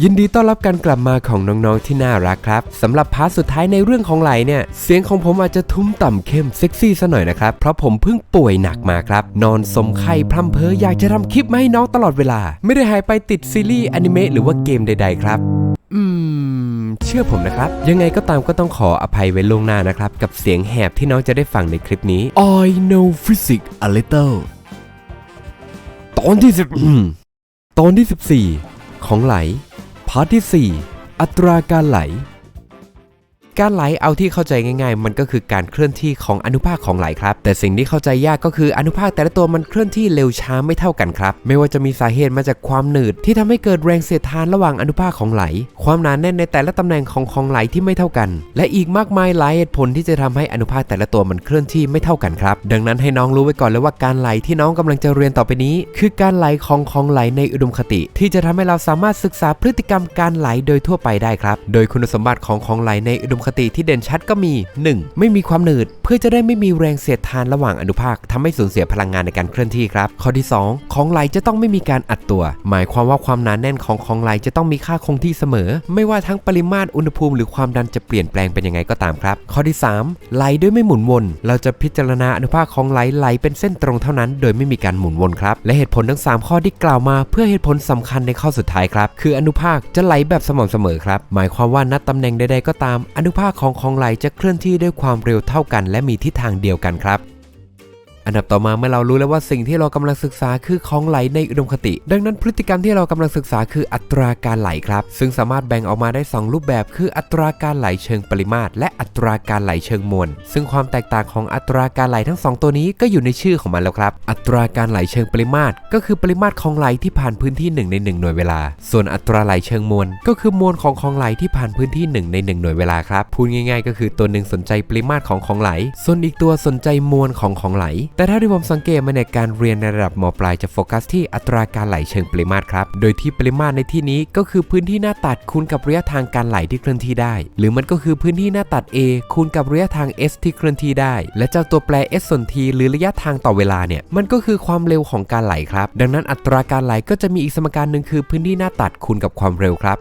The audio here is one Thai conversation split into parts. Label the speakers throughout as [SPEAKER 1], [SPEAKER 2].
[SPEAKER 1] ยินดีต้อนรับการกลับมาของน้องๆที่น่ารักครับสำหรับพาร์ทสุดท้ายในเรื่องของไหลเนี่ยเสียงของผมอาจจะทุ้มต่ำเข้มเซ็กซี่ซะหน่อยนะครับเพราะผมเพิ่งป่วยหนักมาครับ นอนสมไข้พร่ำเพ้ออยากจะทำคลิปมาให้น้องตลอดเวลา ไม่ได้หายไปติดซีรีส์อนิเมะหรือว่าเกมใด ๆ ครับ อืมเชื่อผมนะครับ ยังไงก็ตามก็ต้องขออภัยไว้ล่วงหน้านะครับ กับเสียงแหบที่น้องจะได้ฟังในคลิปนี้ I know physics a little ตอนที่สิบตอนที่ 14 ของไหล พาร์ทที่ 4 อัตราการไหล การไหลเอาที่เข้าใจง่ายๆ มันก็คือการเคลื่อนที่ของอนุภาคของไหลครับ แต่สิ่งที่เข้าใจยากก็คืออนุภาคแต่ละตัวมันเคลื่อนที่เร็วช้าไม่เท่ากันครับ ไม่ว่าจะมีสาเหตุมาจากความหนืด ที่ทำให้เกิดแรงเสียดทานระหว่างอนุภาคของไหล ความหนาแน่นในแต่ละตำแหน่งของของไหลที่ไม่เท่ากัน และอีกมากมายหลายเหตุผลที่จะทำให้อนุภาคแต่ละตัวมันเคลื่อนที่ไม่เท่ากันครับ ดังนั้นให้น้องรู้ไว้ก่อนเลยว่าการไหลที่น้องกำลังจะเรียนต่อไปนี้ คือการไหลของของไหลในอุดมคติ ที่จะทำให้เราสามารถศึกษาพฤติกรรมการไหลโดยทั่วไปได้ครับ โดยคุณสมบัติของของไหลในอุดมคติที่เด่นชัดก็มี 1. ไม่มีความหนืด เพื่อจะได้ไม่มีแรงเสียดทานระหว่างอนุภาคทำให้สูญเสียพลังงานในการเคลื่อนที่ครับ ข้อที่ 2 ของไหลจะต้องไม่มีการอัดตัว หมายความว่าความหนาแน่นของของไหลจะต้องมีค่าคงที่เสมอ ไม่ว่าทั้งปริมาตรอุณหภูมิหรือความดันจะเปลี่ยนแปลงเป็นยังไงก็ตามครับ ข้อที่ 3 ไหลด้วยไม่หมุนวน เราจะพิจารณาอนุภาคของไหลไหลเป็นเส้นตรงเท่านั้น โดยไม่มีการหมุนวนครับ และเหตุผลทั้ง 3 ข้อที่กล่าวมา เพื่อเหตุผลสำคัญในข้อสุดท้ายครับ คืออนุภาคจะไหลแบบสม่ำเสมอครับ หมายความว่าณตำแหน่งใดๆก็ตามอนุภาคของของไหลจะเคลื่อนที่ด้วยความเร็วเท่ากัน และมีทิศทางเดียวกันครับ อันดับต่อมาเมื่อเรารู้แล้วว่าสิ่งที่เรากำลังศึกษาคือของไหลในอุดมคติ ดังนั้นพฤติกรรมที่เรากำลังศึกษาคืออัตราการไหลครับ ซึ่งสามารถแบ่งออกมาได้ 2 รูปแบบคืออัตราการไหลเชิงปริมาตร และอัตราการไหลเชิงมวล ซึ่งความแตกต่างของอัตราการไหลทั้ง 2 ตัวนี้ก็อยู่ในชื่อของมันแล้วครับ อัตราการไหลเชิงปริมาตร ก็คือปริมาตรของไหลที่ผ่านพื้นที่ 1 ใน 1 หน่วยเวลา ส่วนอัตราไหลเชิงมวล ก็คือมวลของของไหลที่ผ่านพื้นที่ 1 ใน 1 หน่วยเวลาครับพูดง่าย ๆ ก็คือตัวหนึ่งสนใจปริมาตรของของไหล ส่วนอีกตัวสนใจมวลของของไหลแต่ถ้าที่ผมสังเกตมาในการเรียนในระดับมปลายจะโฟกัสที่อัตราการไหลเชิงปริมาตรครับ โดยที่ปริมาตรในที่นี้ก็คือพื้นที่หน้าตัดคูณกับระยะทางการไหลที่เคลื่อนที่ได้ หรือมันก็คือพื้นที่หน้าตัด A คูณกับระยะทาง s ที่เคลื่อนที่ได้ และเจ้าตัวแปร s ส่วน t หรือระยะทางต่อเวลาเนี่ยมันก็คือความเร็วของการไหลครับ ดังนั้นอัตราการไหลก็จะมีอีกสมการหนึ่งคือพื้นที่หน้าตัดคูณกับความเร็วครับ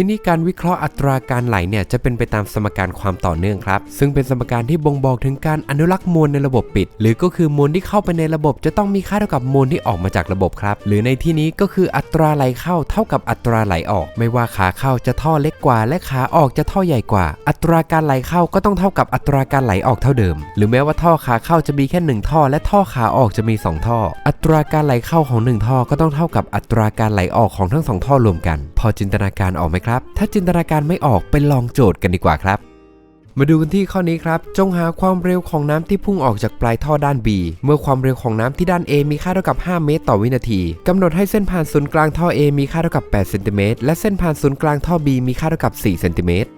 [SPEAKER 1] ทีนี้การวิเคราะห์อัตราการไหลเนี่ยจะเป็นไปตามสมการความต่อเนื่องครับ ซึ่งเป็นสมการที่บ่งบอกถึงการอนุรักษ์มวลในระบบปิด หรือก็คือมวลที่เข้าไปในระบบ จะต้องมีค่าเท่ากับมวลที่ออกมาจากระบบครับ หรือในที่นี้ก็คืออัตราไหลเข้าเท่ากับอัตราไหลออก ไม่ว่าขาเข้าจะท่อเล็กกว่า และขาออกจะท่อใหญ่กว่า อัตราการไหลเข้าก็ต้องเท่ากับอัตราการไหลออกเท่าเดิม หรือแม้ว่าท่อขาเข้าจะมีแค่หนึ่งท่อ และท่อขาออกจะมีสองท่อ อัตราการไหลเข้าของหนึ่งท่อก็ต้องเท่ากับอัตราการไหลออกของทั้งสองท่อรวมกัน พอจินตนาการออกไหมครับถ้าจินตนาการไม่ออกไปลองโจทย์กันดีกว่าครับ มาดูกันที่ข้อนี้ครับ จงหาความเร็วของน้ำที่พุ่งออกจากปลายท่อด้าน B เมื่อความเร็วของน้ำที่ด้าน A มีค่าเท่ากับ 5 เมตร ต่อวินาทีกำหนดให้เส้นผ่านศูนย์กลางท่อ A มีค่าเท่ากับ8เซนติเมตรและเส้นผ่านศูนย์กลางท่อ B มีค่าเท่ากับ4เซนติเมตร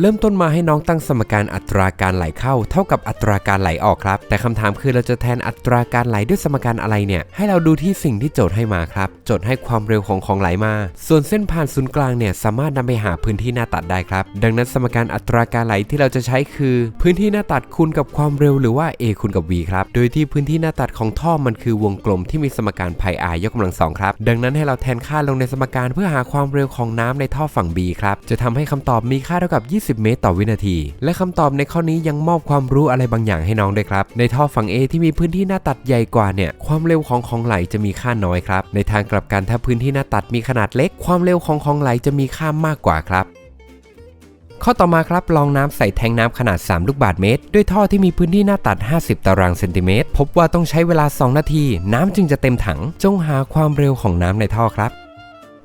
[SPEAKER 1] เริ่มต้นมาให้น้องตั้งสมการอัตราการไหลเข้า เท่ากับอัตราการไหลออกครับ แต่คำถามคือเราจะแทนอัตราการไหลด้วยสมการอะไรเนี่ย ให้เราดูที่สิ่งที่โจทย์ให้มาครับ โจทย์ให้ความเร็วของของไหลมา ส่วนเส้นผ่านศูนย์กลางเนี่ยสามารถนำไปหาพื้นที่หน้าตัดได้ครับ ดังนั้นสมการอัตราการไหลที่เราจะใช้คือ พื้นที่หน้าตัดคูณกับความเร็วหรือว่า a คูณกับ v ครับ โดยที่พื้นที่หน้าตัดของท่อมันคือวงกลมที่มีสมการ pi r ยกกำลังสองครับ ดังนั้นให้เราแทนค่าลงในสมการเพื่อหาความเร็วของน้ำในท่อฝั่ง b ครับ จะทำให้คำตอบมีค่าเท่ากับ20เมตรต่อวินาที และคำตอบในข้อนี้ยังมอบความรู้อะไรบางอย่างให้น้องด้วยครับ ในท่อฝั่ง A ที่มีพื้นที่หน้าตัดใหญ่กว่าเนี่ย ความเร็วของของไหลจะมีค่าน้อยครับ ในทางกลับกันถ้าพื้นที่หน้าตัดมีขนาดเล็ก ความเร็วของของไหลจะมีค่ามากกว่าครับข้อต่อมาครับลองน้ำใส่แทงน้ำขนาด 3 ลูกบาศก์เมตร ด้วยท่อที่มีพื้นที่หน้าตัด 50 ตารางเซนติเมตร พบว่าต้องใช้เวลา 2 นาที น้ำจึงจะเต็มถัง จงหาความเร็วของน้ำในท่อครับ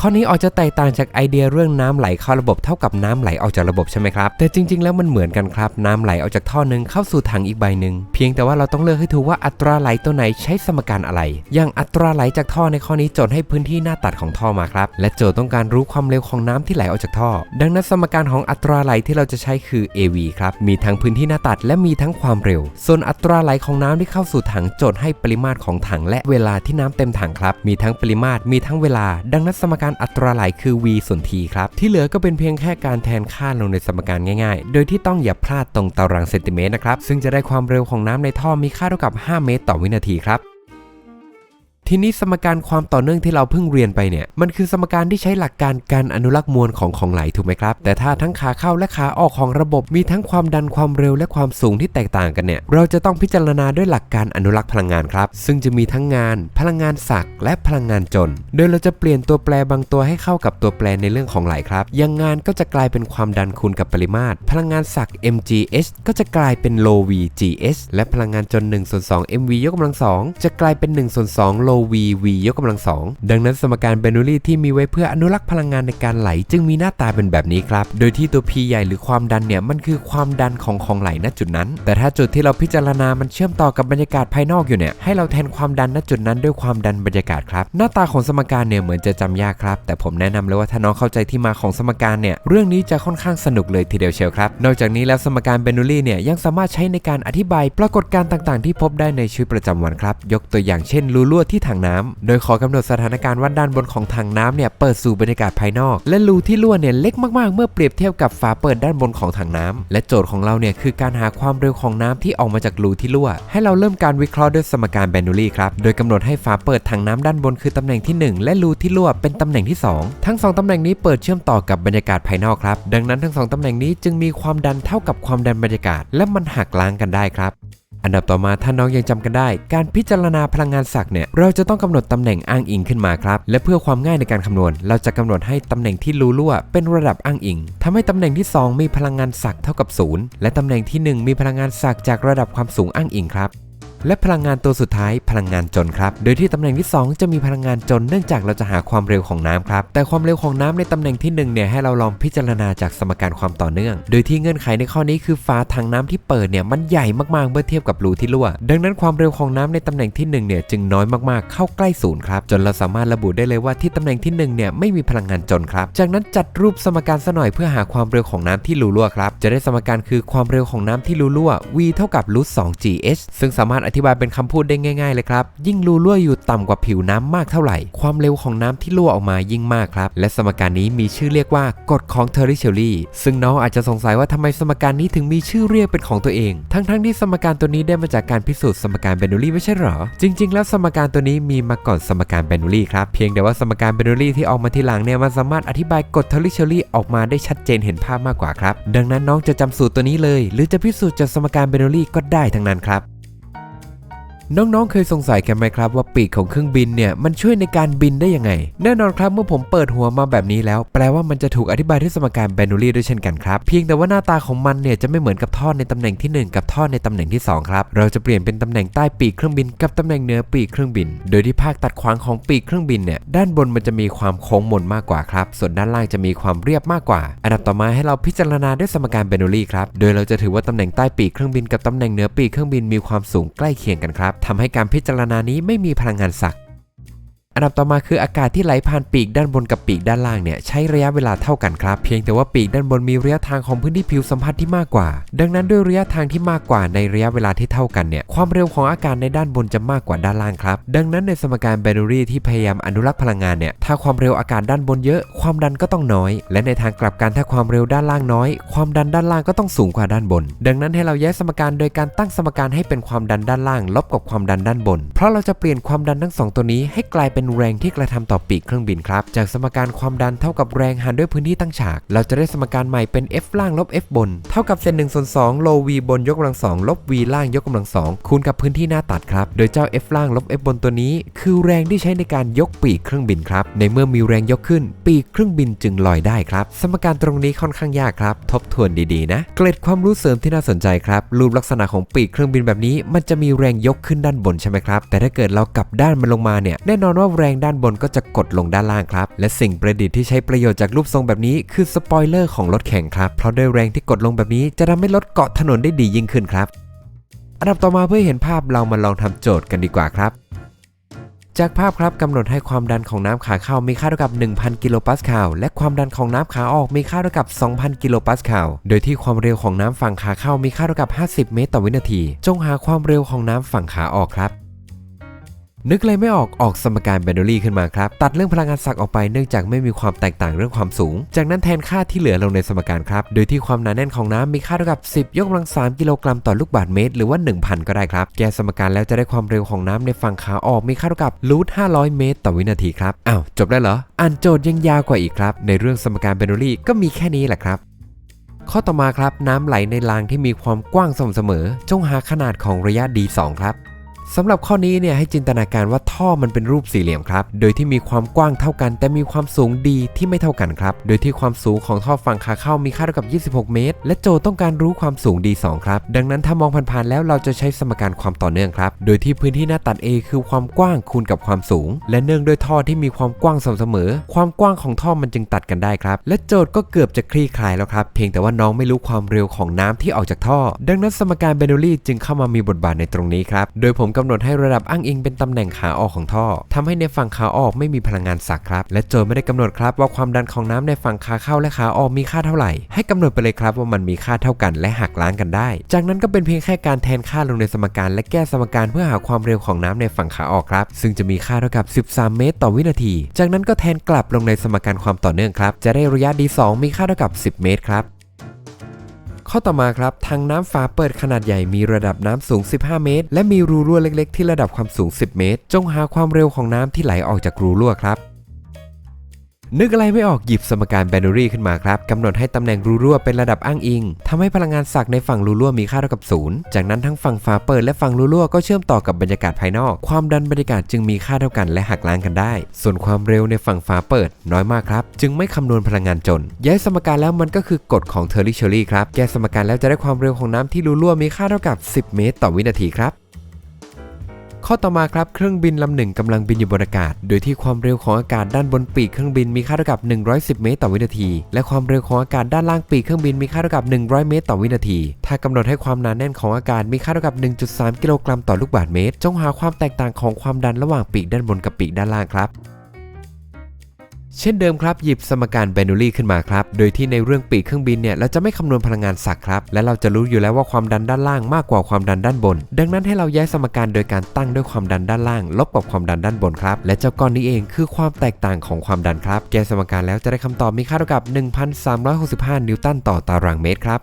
[SPEAKER 1] ข้อนี้ออกจะแตกต่างจากไอเดียเรื่องน้ำไหลเข้าระบบเท่ากับน้ำไหลออกจากระบบใช่ไหมครับ แต่จริง ๆ แล้วมันเหมือนกันครับ น้ำไหลออกจากท่อหนึ่งเข้าสู่ถังอีกใบหนึ่งเพียงแต่ว่าเราต้องเลือกให้ถูกว่าอัตราไหลตัวไหนใช้สมการอะไร อย่างอัตราไหลจากท่อในข้อนี้โจทย์ให้พื้นที่หน้าตัดของท่อมาครับ และโจทย์ต้องการรู้ความเร็วของน้ำที่ไหลออกจากท่อ ดังนั้นสมการของอัตราไหลที่เราจะใช้คือ AV ครับ มีทั้งพื้นที่หน้าตัดและมีทั้งความเร็ว ส่วนอัตราไหลของน้ำที่เข้าสู่ถังโจทย์ให้ปริมาตรของถังและเวลาที่น้ำเต็มถังครับ มีทั้งปริมาตรมีทั้งเวลา ดังนั้นสมการอัตราไหลคือ v ส่วน t ครับ ที่เหลือก็เป็นเพียงแค่การแทนค่าลงในสมการง่ายๆ โดยที่ต้องอย่าพลาดตรงตารางเซนติเมตรนะครับ ซึ่งจะได้ความเร็วของน้ำในท่อมีค่าเท่ากับ 5 เมตร ต่อวินาทีครับ ทีนี้สมการความต่อเนื่องที่เราเพิ่งเรียนไปเนี่ยมันคือสมการที่ใช้หลักการการอนุรักษ์มวลของของไหลถูกไหมครับ แต่ถ้าทั้งขาเข้าและขาออกของระบบมีทั้งความดันความเร็วและความสูงที่แตกต่างกันเนี่ยเราจะต้องพิจารณาด้วยหลักการอนุรักษ์พลังงานครับ ซึ่งจะมีทั้งงาน พลังงานศักและพลังงานจน โดยเราจะเปลี่ยนตัวแปรบางตัวให้เข้ากับตัวแปรในเรื่องของไหลครับอย่างงานก็จะกลายเป็นความดันคูณกับปริมาตร พลังงานศัก mgh ก็จะกลายเป็น low v gs และพลังงานจน1ส่วน2 mv ยกกำลัง2จะกลายเป็น1ส่วน2 low v v ยกกำลัง2ดังนั้นสมการเบนูลีที่มีไว้เพื่ออนุรักษ์พลังงานในการไหล จึงมีหน้าตาเป็นแบบนี้ครับ โดยที่ตัว p ใหญ่หรือความดันเนี่ย มันคือความดันของของไหลณจุดนั้น แต่ถ้าจุดที่เราพิจารณา มันเชื่อมต่อกับบรรยากาศภายนอกอยู่เนี่ย ให้เราแทนความดันณจุดนั้นด้วยความดันบรรยากาศครับ หน้าตาของสมการเนี่ยเหมือนจะจำยากครับ แต่ผมแนะนำเลยว่าถ้าน้องเข้าใจที่มาของสมการเนี่ย เรื่องนี้จะค่อนข้างสนุกเลยทีเดียวเชียวครับ นอกจากนี้แล้วสมการเบนูลีเนี่ยยังสามารถใช้ในการอธิบายปรากฏการณ์ต่าง ๆ ที่พบได้ในชีวิตประจำวันครับ ยกตัวอย่างเช่นรูรั่วที่ถังน้ำโดยขอกำหนดสถานการณ์ว่าด้านบนของถังน้ำเนี่ยเปิดสู่บรรยากาศภายนอก และรูที่รั่วเนี่ยเล็กมากๆ เมื่อเปรียบเทียบกับฝาเปิดด้านบนของถังน้ำและโจทย์ของเราเนี่ยคือการหาความเร็วของน้ำที่ออกมาจากรูที่รั่ว ให้เราเริ่มการวิเคราะห์ด้วยสมการแบนูลีครับ โดยกำหนดให้ฝาเปิดถังน้ำด้านบนคือตำแหน่งที่ 1 และรูที่รั่วเป็นตำแหน่งที่ 2 ทั้ง 2ตำแหน่งนี้เปิดเชื่อมต่อกับบรรยากาศภายนอกครับ ดังนั้นทั้งสองตำแหน่งนี้จึงมีความดันเท่ากับความดันบรรยากาศ และมันหักล้างกันได้ครับ อันดับต่อมาถ้าน้องยังจำกันได้ การพิจารณาพลังงานศักดิ์เนี่ยเราจะต้องกำหนดตำแหน่งอ้างอิงขึ้นมาครับ และเพื่อความง่ายในการคำนวณ เราจะกำหนดให้ตำแหน่งที่รูรั่วเป็นระดับอ้างอิงทำให้ตำแหน่งที่ 2 มีพลังงานศักดิ์เท่ากับ 0 และตำแหน่งที่ 1 มีพลังงานศักดิ์จากระดับความสูงอ้างอิงครับ และพลังงานตัวสุดท้ายพลังงานจนครับ โดยที่ตำแหน่งที่ 2 จะมีพลังงานจนเนื่องจากเราจะหาความเร็วของน้ำครับ แต่ความเร็วของน้ำในตำแหน่งที่1เนี่ยให้เราลองพิจารณาจากสมการความต่อเนื่อง โดยที่เงื่อนไขในข้อนี้คือฝาถังน้ำที่เปิดเนี่ยมันใหญ่มากๆเมื่อเทียบกับรูที่รั่ว ดังนั้นความเร็วของน้ำในตำแหน่งที่1เนี่ยจึงน้อยมากๆเข้าใกล้ศูนย์ครับจนเราสามารถระบุได้เลยว่าที่ตำแหน่งที่1เนี่ยไม่มีพลังงานจนครับจากนั้นจัดรูปสมการซะหน่อยเพื่อหาความเร็วของน้ำที่รูรั่วครับจะได้สมการคือความเร็วของน้ำที่รูรั่ว v เท่ากับรูท2 gh ซึ่งสามารถอธิบายเป็นคำพูดได้ง่าย ๆ เลยครับ ยิ่งรูรั่วอยู่ต่ำกว่าผิวน้ำมากเท่าไหร่ ความเร็วของน้ำที่รั่วออกมายิ่งมากครับ และสมการนี้มีชื่อเรียกว่ากฎของเทอริเชอรี่ซึ่งน้องอาจจะสงสัยว่าทำไมสมการนี้ถึงมีชื่อเรียกเป็นของตัวเอง ทั้งๆที่สมการตัวนี้ได้มาจากการพิสูจน์สมการเบนูลีไม่ใช่หรอ จริง ๆ แล้วสมการตัวนี้มีมาก่อนสมการเบนูลีครับ เพียงแต่ว่าสมการเบนูลีที่ออกมาทีหลังเนี่ยมันสามารถอธิบายกฎเทอริเชอรี่ออกมาได้ชัดเจนเห็นภาพมากกว่าครับ ดังนั้นน้องจะจำสูตรตัวนี้เลย หรือจะพิสูจน์จากสมการเบนูลีก็ได้ทั้งนั้นครับ น้องๆ เคยสงสัยกันไหมครับว่าปีกของเครื่องบินเนี่ยมันช่วยในการบินได้ยังไง แน่นอนครับเมื่อผมเปิดหัวมาแบบนี้แล้ว แปลว่ามันจะถูกอธิบายด้วยสมการแบนูลีด้วยเช่นกันครับ เพียงแต่ว่าหน้าตาของมันเนี่ยจะไม่เหมือนกับท่อในตำแหน่งที่ 1 กับท่อในตำแหน่งที่ 2 ครับ เราจะเปลี่ยนเป็นตำแหน่งใต้ปีกเครื่องบินกับตำแหน่งเหนือปีกเครื่องบิน โดยที่ภาคตัดขวางของปีกเครื่องบินเนี่ยด้านบนมันจะมีความโค้งมนมากกว่าครับ ส่วนด้านล่างจะมีความเรียบมากกว่า อันดับต่อมาให้เราพิจารณาด้วยสมการแบนูลีครับ โดยเราจะถือว่าตำแหน่งใต้ปีกเครื่องบินกับตำแหน่งเหนือปีกเครื่องบินมีความสูงใกล้เคียงกันครับทำให้การพิจารณานี้ไม่มีพลังงานศักดิ์ อันดับต่อมาคืออากาศที่ไหลผ่านปีกด้านบนกับปีกด้านล่างเนี่ยใช้ระยะเวลาเท่ากันครับ เพียงแต่ว่าปีกด้านบนมีระยะทางของพื้นที่ผิวสัมผัสที่มากกว่า ดังนั้นด้วยระยะทางที่มากกว่าในระยะเวลาที่เท่ากันเนี่ยความเร็วของอากาศในด้านบนจะมากกว่าด้านล่างครับ ดังนั้นในสมการแบรนูรีที่พยายามอนุรักษ์พลังงานเนี่ยถ้าความเร็วอากาศด้านบนเยอะ ความดันก็ต้องน้อย และในทางกลับกันถ้าความเร็วด้านล่างน้อย ความดันด้านล่างก็ต้องสูงกว่าด้านบน ดังนั้นให้เราแยกสมการโดยการตั้งสมการให้เป็นความดันด้านล่าง ลบกับความดันด้านบน เพราะเราจะเปลี่ยนความดันทั้งสองตัวนี้ให้กลายเป็นแรงที่กระทำต่อปีกเครื่องบินครับ จากสมการความดันเท่ากับแรงหารด้วยพื้นที่ตั้งฉาก เราจะได้สมการใหม่เป็น f ล่างลบ f บน เท่ากับเซน1ส่วน2โล v บนยกกำลัง2ลบ v ล่างยกกำลัง2คูณกับพื้นที่หน้าตัดครับ โดยเจ้า f ล่างลบ f บนตัวนี้ คือแรงที่ใช้ในการยกปีกเครื่องบินครับ ในเมื่อมีแรงยกขึ้น ปีกเครื่องบินจึงลอยได้ครับ สมการตรงนี้ค่อนข้างยากครับ ทบทวนดีๆนะ เกร็ดความรู้เสริมที่น่าสนใจครับ รูปลักษณะของปีกเครื่องบินแบบนี้ มันจะมีแรงยกขึ้นด้านบนใช่ไหมครับ แต่ถ้าเกิดเรากลับด้านมันลงมาเนี่ย แน่นอนว่าแรงด้านบนก็จะกดลงด้านล่างครับ และสิ่งประดิษฐ์ที่ใช้ประโยชน์จากรูปทรงแบบนี้คือสปอยเลอร์ของรถแข่งครับ เพราะด้วยแรงที่กดลงแบบนี้จะทำให้รถเกาะถนนได้ดียิ่งขึ้นครับ อันดับต่อมาเพื่อเห็นภาพเรามาลองทำโจทย์กันดีกว่าครับจากภาพครับกำหนดให้ความดันของน้ำขาเข้ามีค่าเท่ากับ 1,000 กิโลปาสคาลและความดันของน้ำขาออกมีค่าเท่ากับ 2,000 กิโลปาสคาลโดยที่ความเร็วของน้ำฝั่งขาเข้ามีค่าเท่ากับ 50 เมตรต่อวินาที จงหาความเร็วของน้ำฝั่งขาออกครับ นึกเลยไม่ออกออกสมการแบนโดลี่ขึ้นมาครับ ตัดเรื่องพลังงานศักดิ์ออกไปเนื่องจากไม่มีความแตกต่างเรื่องความสูง จากนั้นแทนค่าที่เหลือลงในสมการครับ โดยที่ความหนาแน่นของน้ำมีค่าเท่ากับ 10 ยกกำลัง 3 กิโลกรัมต่อลูกบาศก์เมตร หรือว่า 1,000 ก็ได้ครับ แก้สมการแล้วจะได้ความเร็วของน้ำในฝั่งขาออกมีค่าเท่ากับรูท500 เมตร ต่อวินาทีครับอ้าวจบได้เหรออ่านโจทย์ยังยาวกว่าอีกครับในเรื่องสมการแบนโดลี่ก็มีแค่นี้แหละครับข้อต่อมาครับ น้ำไหลในรางที่มีความกว้างสม่ำเสมอ จงหาขนาดของระยะ d2 ครับ สำหรับข้อนี้เนี่ยให้จินตนาการว่าท่อมันเป็นรูปสี่เหลี่ยมครับ โดยที่มีความกว้างเท่ากัน แต่มีความสูงดีที่ไม่เท่ากันครับ โดยที่ความสูงของท่อฝั่งขาเข้ามีค่าเท่ากับ 26 เมตร และโจต้องการรู้ความสูง d2 ครับ ดังนั้นถ้ามองผ่านๆแล้วเราจะใช้สมการความต่อเนื่องครับ โดยที่พื้นที่หน้าตัด A คือความกว้างคูณกับความสูง และเนื่องด้วยท่อที่มีความกว้างสม่ำเสมอ ความกว้างของท่อมันจึงตัดกันได้ครับ และโจทย์ก็เกือบจะคลี่คลายแล้วครับ เพียงแต่ว่าน้องไม่รู้ความเร็วของน้ำที่ออกจากท่อ ดังนั้นสมการเบนอลี่จึงเข้ามามีบทบาทในตรงนี้ครับ โดยผมกำหนดให้ระดับอ้างอิงเป็นตำแหน่งขาออกของท่อทำให้ในฝั่งขาออกไม่มีพลังงานสักครับ และโจทย์ไม่ได้กำหนดครับว่าความดันของน้ำในฝั่งขาเข้าและขาออกมีค่าเท่าไหร่ ให้กำหนดไปเลยครับว่ามันมีค่าเท่ากันและหักล้างกันได้ จากนั้นก็เป็นเพียงแค่การแทนค่าลงในสมการและแก้สมการเพื่อหาความเร็วของน้ำในฝั่งขาออกครับ ซึ่งจะมีค่าเท่ากับ 13 เมตร ต่อวินาที จากนั้นก็แทนกลับลงในสมการความต่อเนื่องครับ จะได้ระยะ d2 มีค่าเท่ากับ 10 เมตรครับ ข้อต่อมาครับทางน้ำฝาเปิดขนาดใหญ่มีระดับน้ำสูง 15 เมตร และมีรูรั่วเล็ก ๆ ที่ระดับความสูง 10 เมตร จงหาความเร็วของน้ำที่ไหลออกจากรูรั่วครับ นึกอะไรไม่ออกหยิบสมการแบน a รี่ขึ้นมาครับกำหนดให้ตำแหน่งรูรั่วเป็นระดับอ้างอิงทำให้พลังงานสักในฝั่งรูรั่วมีค่าเท่ากับศูนย์จากนั้นทั้งฝั่งฝาเปิดและฝั่งรูรั่วก็เชื่อมต่อกับบรรยากาศภายนอก ความดันบรรยากาศจึงมีค่าเท่ากันและหักล้างกันได้ ส่วนความเร็วในฝั่งฝาเปิด น้อยมากครับ จึงไม่คำนวณพลังงานจน ย้ายสมการแล้วมันก็คือกฎของเทอร์ริเชอรี่ครับ แก้สมการแล้วจะได้ความเร็วของน้ำที่รูรั่วมีค่าเท่ากับ 10 เมตร ต่อวินาทีครับ ข้อต่อมาครับเครื่องบินลำหนึ่งกำลังบินอยู่บนอากาศ โดยที่ความเร็วของอากาศด้านบนปีกเครื่องบินมีค่าเท่ากับ 110 เมตรต่อวินาที และความเร็วของอากาศด้านล่างปีกเครื่องบินมีค่าเท่ากับ 100 เมตรต่อวินาที ถ้ากำหนดให้ความหนาแน่นของอากาศมีค่าเท่ากับ 1.3 กิโลกรัมต่อลูกบาศก์เมตร จงหาความแตกต่างของความดันระหว่างปีกด้านบนกับปีกด้านล่างครับ เช่นเดิมครับหยิบสมการแบนูลี่ขึ้นมาครับ โดยที่ในเรื่องปีกเครื่องบินเนี่ยเราจะไม่คำนวณพลังงานศักครับ และเราจะรู้อยู่แล้วว่าความดันด้านล่างมากกว่าความดันด้านบน ดังนั้นให้เราย้ายสมการโดยการตั้งด้วยความดันด้านล่าง ลบกับความดันด้านบนครับ และเจ้าก้อนนี้เองคือความแตกต่างของความดันครับ แก้สมการแล้วจะได้คำตอบมีค่าเท่ากับ 1,365 นิวตันต่อตารางเมตรครับ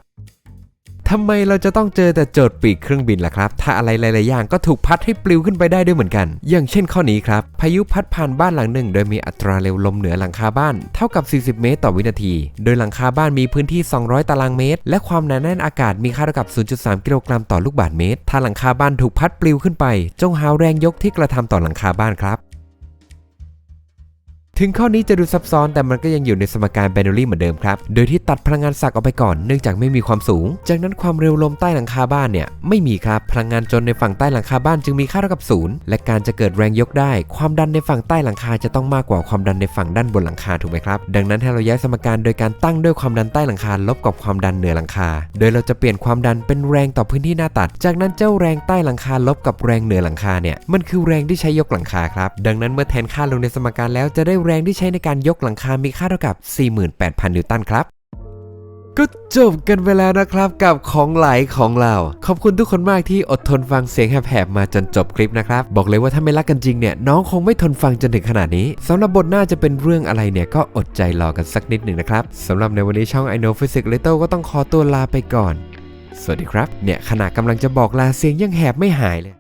[SPEAKER 1] ทำไมเราจะต้องเจอแต่โจทย์ปีกเครื่องบินล่ะครับ ถ้าอะไรหลาย ๆ อย่างก็ถูกพัดให้ปลิวขึ้นไปได้ด้วยเหมือนกัน อย่างเช่นข้อนี้ครับ พายุพัดผ่านบ้านหลังหนึ่ง โดยมีอัตราเร็วลมเหนือหลังคาบ้าน เท่ากับ 40 เมตรต่อวินาที โดยหลังคาบ้านมีพื้นที่ 200 ตารางเมตร และความหนาแน่นอากาศมีค่าเท่ากับ 0.3 กิโลกรัมต่อลูกบาศก์เมตร ถ้าหลังคาบ้านถูกพัดปลิวขึ้นไป จงหาแรงยกที่กระทำต่อหลังคาบ้านครับ ถึงข้อนี้จะดูซับซ้อนแต่มันก็ยังอยู่ในสมการแบน a รี่เหมือนเดิมครับ โดยที่ตัดพลังงานสักออกไปก่อนเนื่องจากไม่มีความสูง จากนั้นความเร็วลมใต้หลังคาบ้านเนี่ยไม่มีครับ พลังงานจนในฝั่งใต้หลังคาบ้านจึงมีค่าเท่ากับศูนย์และการจะเกิดแรงยกได้ ความดันในฝั่งใต้หลังคาจะต้องมากกว่าความดันในฝั่งด้านบนหลังคาถูกไหมครับ ดังนั้นให้เราย้ายสมการโดยการตั้งด้วยความดันใต้หลังคาลบกับความดันเหนือหลังคา โดยเราจะเปลี่ยนความดันเป็นแรงต่อพื้นที่หน้าตัด จากนั้นเจ้าแรงใต้หลังคาลบกับแรงเหนือหลังคาเนี่ยมันคือแรงที่ใช้ยกหลังคาครับดังนั้นเมื่อแทนค่าลงในสมการแล้วจะได้แรงที่ใช้ในการยกหลังคา มีค่าเท่ากับ 48,000 นิวตันครับ ก็จบกันไปแล้วนะครับกับของไหลของเรา ขอบคุณทุกคนมากที่อดทนฟังเสียงแหบๆมาจนจบคลิปนะครับ บอกเลยว่าถ้าไม่รักกันจริงเนี่ย น้องคงไม่ทนฟังจนถึงขนาดนี้สำหรับบทหน้าจะเป็นเรื่องอะไรเนี่ย ก็อดใจรอกันสักนิดหนึ่งนะครับสำหรับในวันนี้ช่อง I know Physics Little ก็ต้องขอตัวลาไปก่อน สวัสดีครับ เนี่ยขณะกำลังจะบอกลาเสียงยังแหบไม่หายเลย